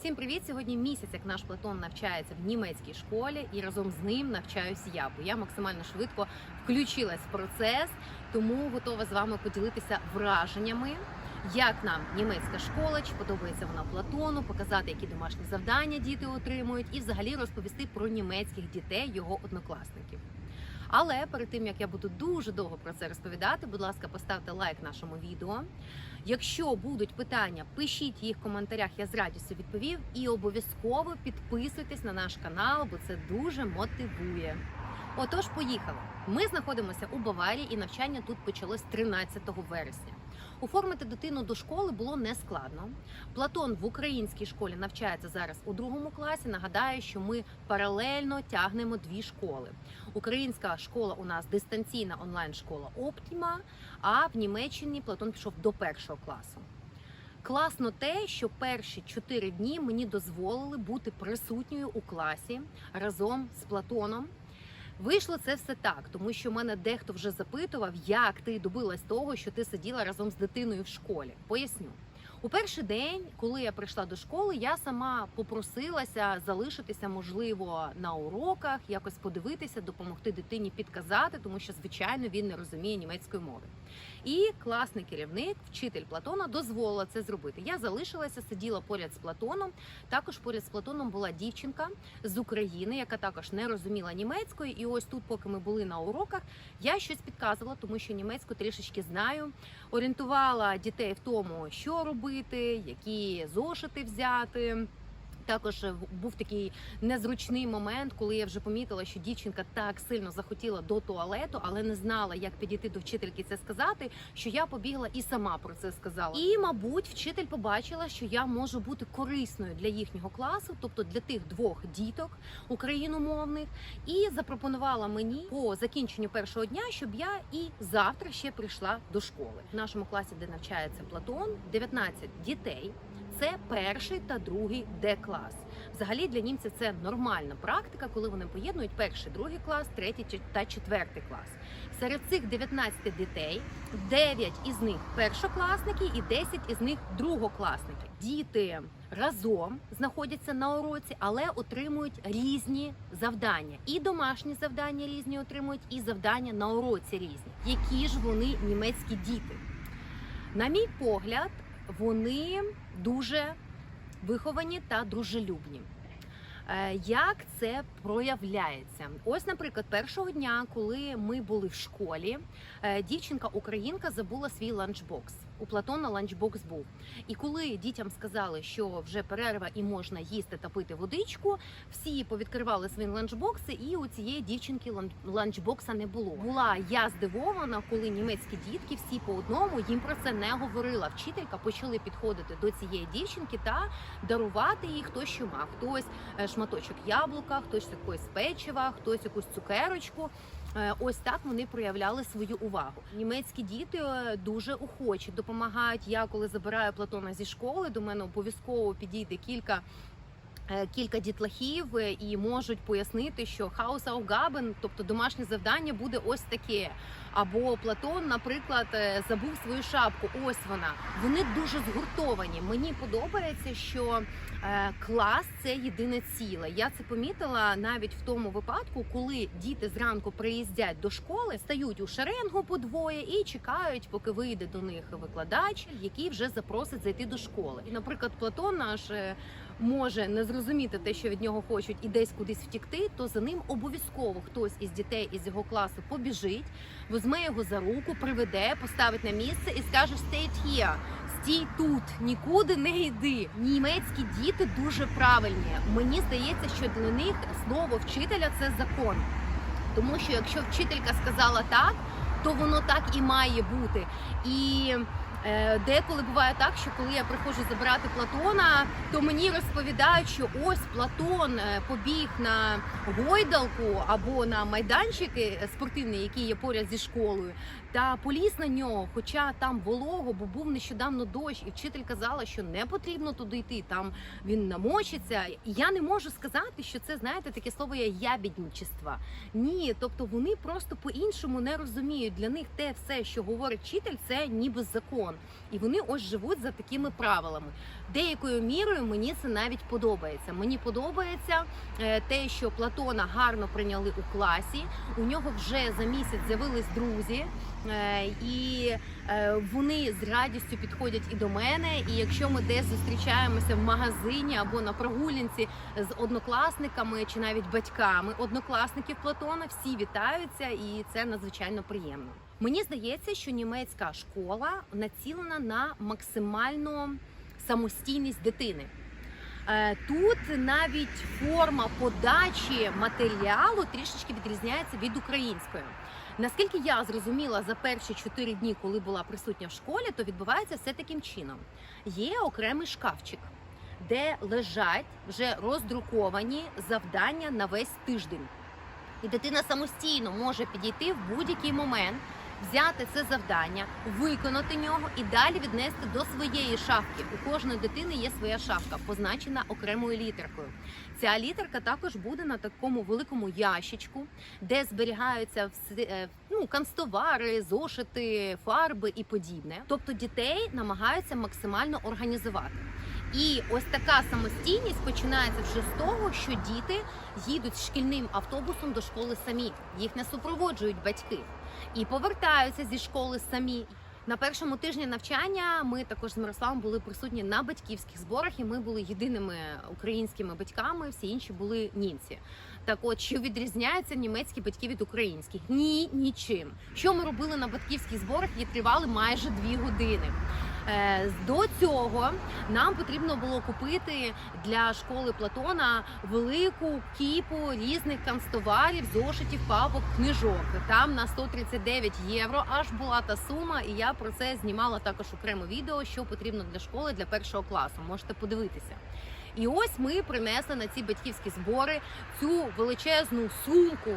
Всім привіт! Сьогодні місяць, як наш Платон навчається в німецькій школі, і разом з ним навчаюсь я. Бо я максимально швидко включилась в процес, тому готова з вами поділитися враженнями. Як нам німецька школа, чи подобається вона Платону, показати, які домашні завдання діти отримують, і взагалі розповісти про німецьких дітей, його однокласників. Але перед тим як я буду дуже довго про це розповідати, будь ласка, поставте лайк нашому відео. Якщо будуть питання, пишіть їх в коментарях, я з радістю відповів. І обов'язково підписуйтесь на наш канал, бо це дуже мотивує. Отож, поїхали. Ми знаходимося у Баварії, і навчання тут почалось 13 вересня. Оформити дитину до школи було нескладно. Платон в українській школі навчається зараз у другому класі. Нагадаю, що ми паралельно тягнемо дві школи. Українська школа у нас дистанційна онлайн-школа Оптіма. А в Німеччині Платон пішов до першого класу. Класно те, що перші чотири дні мені дозволили бути присутньою у класі разом з Платоном. Вийшло це все так, тому що мене дехто вже запитував, як ти добилась того, що ти сиділа разом з дитиною в школі. Поясню. У перший день, коли я прийшла до школи, я сама попросилася залишитися, можливо, на уроках, якось подивитися, допомогти дитині підказати, тому що, звичайно, він не розуміє німецької мови. І класний керівник, вчитель Платона, дозволила це зробити. Я залишилася, сиділа поряд з Платоном. Також поряд з Платоном була дівчинка з України, яка також не розуміла німецької. І ось тут, поки ми були на уроках, я щось підказувала, тому що німецьку трішечки знаю. Орієнтувала дітей в тому, що робити, які зошити взяти. Також був такий незручний момент, коли я вже помітила, що дівчинка так сильно захотіла до туалету, але не знала, як підійти до вчительки це сказати. Що я побігла і сама про це сказала. І, мабуть, вчитель побачила, що я можу бути корисною для їхнього класу, тобто для тих двох діток україномовних, і запропонувала мені по закінченню першого дня, щоб я і завтра ще прийшла до школи. В нашому класі, де навчається Платон, 19 дітей. Це перший та другий Д-клас. Взагалі для німців це нормальна практика, коли вони поєднують перший, другий клас, третій та четвертий клас. Серед цих 19 дітей 9 із них першокласники і 10 із них другокласники. Діти разом знаходяться на уроці, але отримують різні завдання. І домашні завдання різні отримують, і завдання на уроці різні. Які ж вони німецькі діти? На мій погляд, вони дуже виховані та дружелюбні. Е, Як це проявляється? Ось, наприклад, першого дня, коли ми були в школі, е, дівчинка-українка забула свій ланчбокс. У Платона ланчбокс був. І коли дітям сказали, що вже перерва і можна їсти та пити водичку, всі повідкривали свої ланчбокси, і у цієї дівчинки лан- ланчбокса не було. Була я здивована, коли німецькі дітки всі по одному їм про це не говорила. Вчителька почали підходити до цієї дівчинки та дарувати їй хто що мав. Хтось е, шматочок яблука, хтось якось печива, хтось якусь цукерочку. Е, Ось так вони проявляли свою увагу. Німецькі діти е, дуже охочі допомагають. Я коли забираю Платона зі школи, до мене обов'язково підійде кілька. Е, Кілька дітлахів е, і можуть пояснити, що хаусаугабен, тобто домашнє завдання, буде ось таке. Або Платон, наприклад, е, забув свою шапку. Ось вона. Вони дуже згуртовані. Мені подобається, що клас це єдине ціле. Я це помітила навіть в тому випадку, коли діти зранку приїздять до школи, стають у шеренгу по двоє і чекають, поки вийде до них викладач, який вже запросить зайти до школи. І, наприклад, Платон наш. Може не зрозуміти те, що від нього хочуть, і десь кудись втікти, то за ним обов'язково хтось із дітей із його класу побіжить, візьме його за руку, приведе, поставить на місце і скаже «Stay here», стій тут, нікуди не йди. Німецькі діти дуже правильні. Мені здається, що для них слово вчителя це закон. Тому що якщо вчителька сказала так, то воно так і має бути. І деколи буває так, що коли я приходжу забирати Платона, то мені розповідають, що ось Платон е, побіг на гойдалку або на майданчики спортивні, які є поряд зі школою, та поліз на нього, хоча там волого, бо був нещодавно дощ, і вчитель казала, що не потрібно туди йти. Там він намочиться. Я не можу сказати, що це знаєте таке слово є ябідничества. Ні, тобто вони просто по-іншому не розуміють. Для них те все, що говорить вчитель, це ніби закон. Платон. І вони ось живуть за такими правилами. Деякою мірою мені це навіть подобається. Мені подобається е, те, що Платона гарно прийняли у класі. У нього вже за місяць з'явились друзі, е, і е, вони з радістю підходять і до мене. І якщо ми десь зустрічаємося в магазині або на прогулянці з однокласниками чи навіть батьками однокласників Платона, всі вітаються, і це надзвичайно приємно. Мені здається, що німецька школа націлена на максимальну самостійність дитини. Е, Тут навіть форма подачі матеріалу трішечки відрізняється від української. Наскільки я зрозуміла за перші чотири дні, коли була присутня в школі, то відбувається все таким чином: є окремий шкафчик, де лежать вже роздруковані завдання на весь тиждень. І дитина самостійно може підійти в будь-який момент, взяти це завдання, виконати нього і далі віднести до своєї шафки. У кожної дитини є своя шафка, позначена окремою літеркою. Ця літерка також буде на такому великому ящичку, де зберігаються всі, е, ну, канцтовари, зошити, фарби і подібне. Тобто дітей намагаються максимально організувати. І ось така самостійність починається вже з того, що діти їдуть шкільним автобусом до школи самі. Їх не супроводжують батьки і повертаються зі школи самі. На першому тижні навчання ми також з Мирославом були присутні на батьківських зборах, і ми були єдиними українськими батьками. Всі інші були німці. Так, от що відрізняються німецькі батьки від українських? Ні, нічим. Що ми робили на батьківських зборах? Які тривали майже дві години. Е, До цього нам потрібно було купити для школи Платона велику кіпу різних канцтоварів, зошитів, папок, книжок. Там на 139 євро аж була та сума, і я про це знімала також окремо відео, що потрібно для школи для першого класу. Можете подивитися. І ось ми принесли на ці батьківські збори цю величезну сумку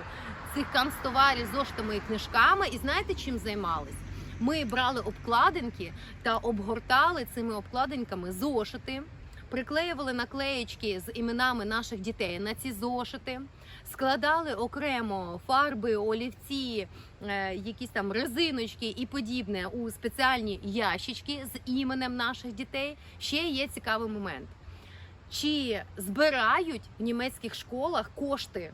цих канцтоварів з зошитами і книжками. І знаєте, чим займались? Ми брали обкладинки та обгортали цими обкладинками зошити, приклеювали наклеєчки з іменами наших дітей на ці зошити, складали окремо фарби, олівці, е, якісь там резиночки і подібне у спеціальні ящички з іменем наших дітей. Ще є цікавий момент. Чи збирають в німецьких школах кошти?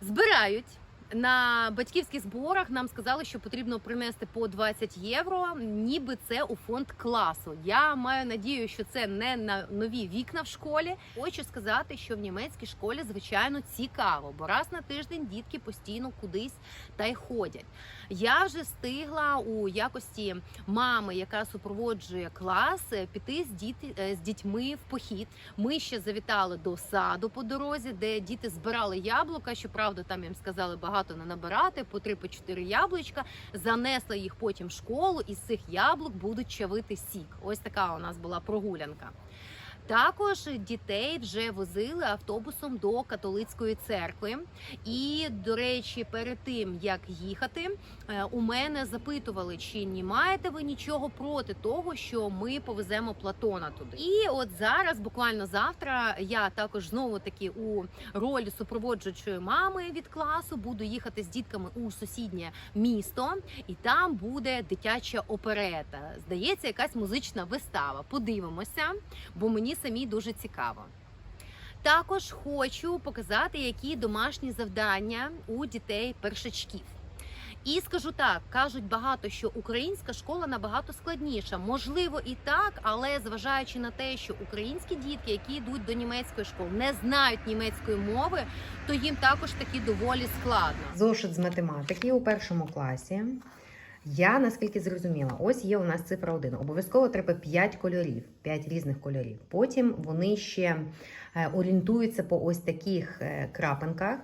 Збирають. На батьківських зборах нам сказали, що потрібно принести по 20 євро, ніби це у фонд класу. Я маю надію, що це не на нові вікна в школі. Хочу сказати, що в німецькій школі звичайно цікаво, бо раз на тиждень дітки постійно кудись та й ходять. Я вже встигла у якості мами, яка супроводжує клас, е, піти з діти е, з дітьми в похід. Ми ще завітали до саду по дорозі, де діти збирали яблука. Щоправда, там їм сказали багато не набирати по 3-4 яблучка. занесла їх потім в школу, і з цих яблук будуть чавити сік. Ось така у нас була прогулянка. Також дітей вже возили автобусом до католицької церкви. І, до речі, перед тим як їхати, е, у мене запитували, чи не маєте ви нічого проти того, що ми повеземо Платона туди. І от зараз, буквально завтра, я також знову таки у ролі супроводжуючої мами від класу буду їхати з дітками у сусіднє місто, і там буде дитяча оперета. Здається, якась музична вистава. Подивимося, бо мені самі дуже цікаво. Також хочу показати, які домашні завдання у дітей першачків. І скажу так, кажуть багато, що українська школа набагато складніша. Можливо, і так, але зважаючи на те, що українські дітки, які йдуть до німецької школи, не знають німецької мови, то їм також таки доволі складно. Зошит з математики у першому класі. Я наскільки зрозуміла, ось є у нас цифра 1. Обов'язково треба 5 кольорів, 5 різних кольорів. Потім вони ще е, орієнтуються по ось таких е, крапинках,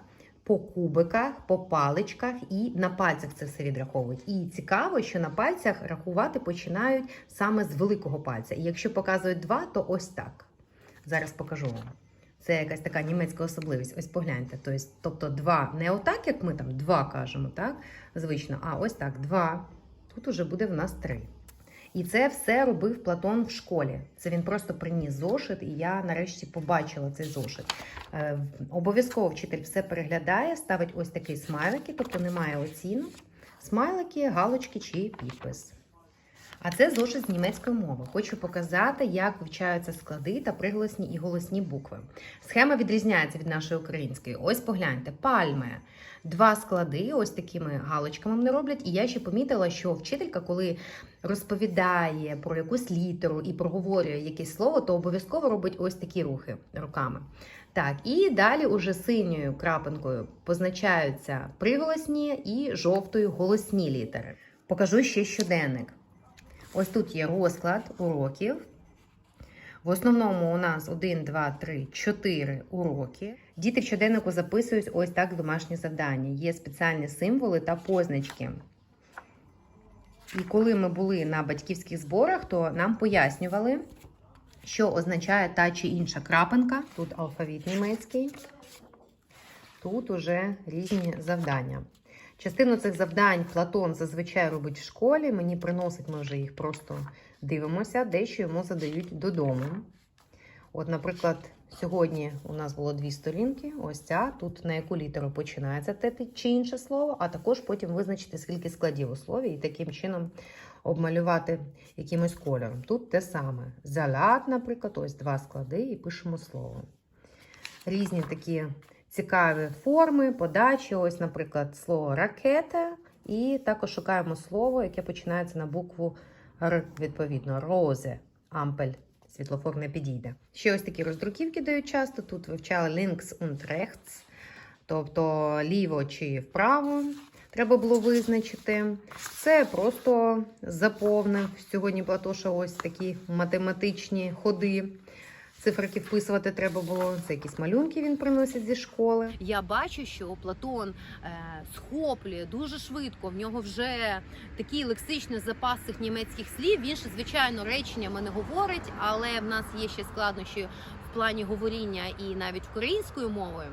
по кубиках, по паличках і на пальцях це все відраховують. І цікаво, що на пальцях рахувати починають саме з великого пальця. І якщо показують два, то ось так. Зараз покажу вам. Це якась така німецька особливість. Ось погляньте. Тобто, тобто два не отак, як ми там два кажемо, так? Звично, а ось так, два. Тут уже буде в нас три. І це все робив Платон в школі. Це він просто приніс зошит, і я нарешті побачила цей зошит. Е, обов'язково вчитель все переглядає, ставить ось такий смайлики, тобто немає оцінок. Смайлики, галочки чи підпис. А це зошит з німецької мови. Хочу показати, як вивчаються склади та приголосні і голосні букви. Схема відрізняється від нашої української. Ось погляньте, пальми. Два склади, ось такими галочками вони роблять. І я ще помітила, що вчителька, коли розповідає про якусь літеру і проговорює якесь слово, то обов'язково робить ось такі рухи руками. Так, і далі уже синьою крапинкою позначаються приголосні і жовтою голосні літери. Покажу ще щоденник. Ось тут є розклад уроків. В основному у нас 1, 2, 3, 4 уроки. Діти в щоденнику записують ось так домашні завдання. Є спеціальні символи та позначки. І коли ми були на батьківських зборах, то нам пояснювали, що означає та чи інша крапинка. Тут алфавіт німецький, тут уже різні завдання. Частину цих завдань Платон зазвичай робить в школі. Мені приносить, ми вже їх просто дивимося, дещо йому задають додому. От, наприклад, сьогодні у нас було дві сторінки. Ось ця, тут на яку літеру починається те чи інше слово, а також потім визначити, скільки складів у слові, і таким чином обмалювати якимось кольором. Тут те саме. Залят, наприклад, ось два склади, і пишемо слово. Різні такі цікаві форми, подачі. Ось, наприклад, слово ракета. І також шукаємо слово, яке починається на букву Р, відповідно, розе, ампель. Світлофор не підійде. Ще ось такі роздруківки дають часто. Тут вивчали links und rechts, тобто ліво чи вправо. Треба було визначити. Це просто заповнив. Сьогодні Платоша ось такі математичні ходи. Циферки вписувати треба було. Це якісь малюнки він приносить зі школи. Я бачу, що Платон е, схоплює дуже швидко. В нього вже такий лексичний запас цих німецьких слів. Він ще звичайно реченнями не говорить, але в нас є ще складнощі в плані говоріння і навіть українською мовою.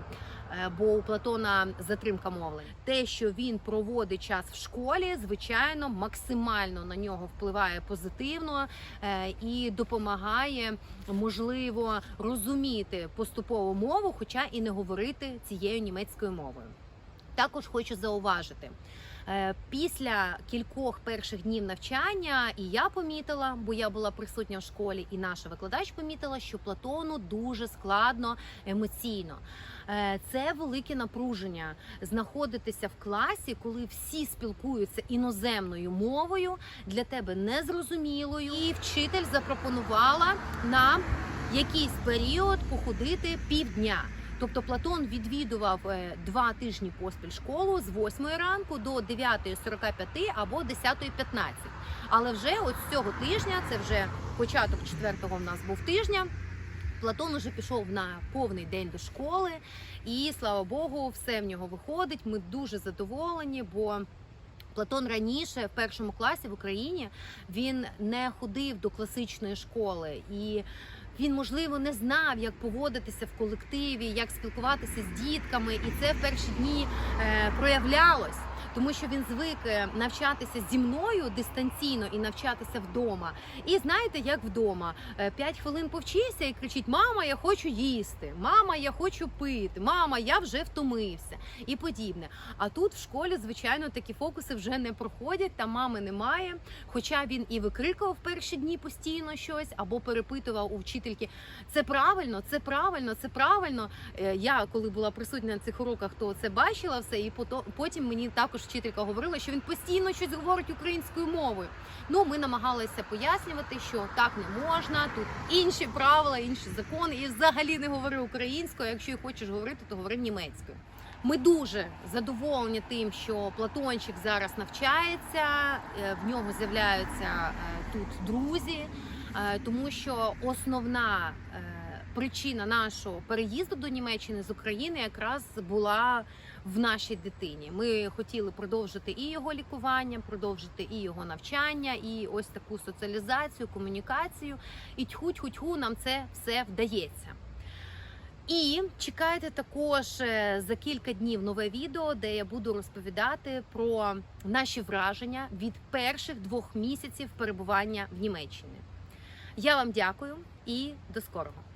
Е, Бо у Платона затримка мовлення. Те, що він проводить час в школі, звичайно, максимально на нього впливає позитивно е, і допомагає, можливо, розуміти поступову мову, хоча і не говорити цією німецькою мовою. Також хочу зауважити. Е, Після кількох перших днів навчання і я помітила, бо я була присутня в школі, і наша викладач помітила, що Платону дуже складно емоційно. Е, Це велике напруження знаходитися в класі, коли всі спілкуються іноземною мовою, для тебе незрозумілою, і вчитель запропонувала нам якийсь період походити півдня. Тобто Платон відвідував е, два тижні поспіль школу з 8 ранку до 9.45 або 10.15. Але вже от з цього тижня, це вже початок четвертого в нас був тижня. Платон уже пішов на повний день до школи, і слава Богу, все в нього виходить. Ми дуже задоволені, бо Платон раніше в першому класі в Україні він не ходив до класичної школи і. Він, можливо, не знав, як поводитися в колективі, як спілкуватися з дітками, і це в перші дні е, проявлялось, тому що він звик е, навчатися зі мною дистанційно і навчатися вдома. І знаєте, як вдома, Е, п'ять хвилин повчився і кричить: Мама, я хочу їсти, мама, я хочу пити, мама, я вже втомився і подібне. А тут в школі, звичайно, такі фокуси вже не проходять, та мами немає. Хоча він і викрикував перші дні постійно щось або перепитував у вчительки. Це правильно, це правильно, це правильно. Е, Я коли була присутня на цих уроках, то це бачила все, і потім мені також вчителька говорила, що він постійно щось говорить українською мовою. Ну, ми намагалися пояснювати, що так не можна. Тут інші правила, інші закони, і взагалі не говори українською. Якщо і хочеш говорити, то говори німецькою. Ми дуже задоволені тим, що Платончик зараз навчається, е, в нього з'являються е, тут друзі, е, тому що основна причина нашого переїзду до Німеччини з України якраз була в нашій дитині. Ми хотіли продовжити і його лікування, продовжити і його навчання, і ось таку соціалізацію, комунікацію. І тьху-тьху-тьху нам це все вдається. І чекайте також е, за кілька днів нове відео, де я буду розповідати про наші враження від перших двох місяців перебування в Німеччині. Я вам дякую і до скорого.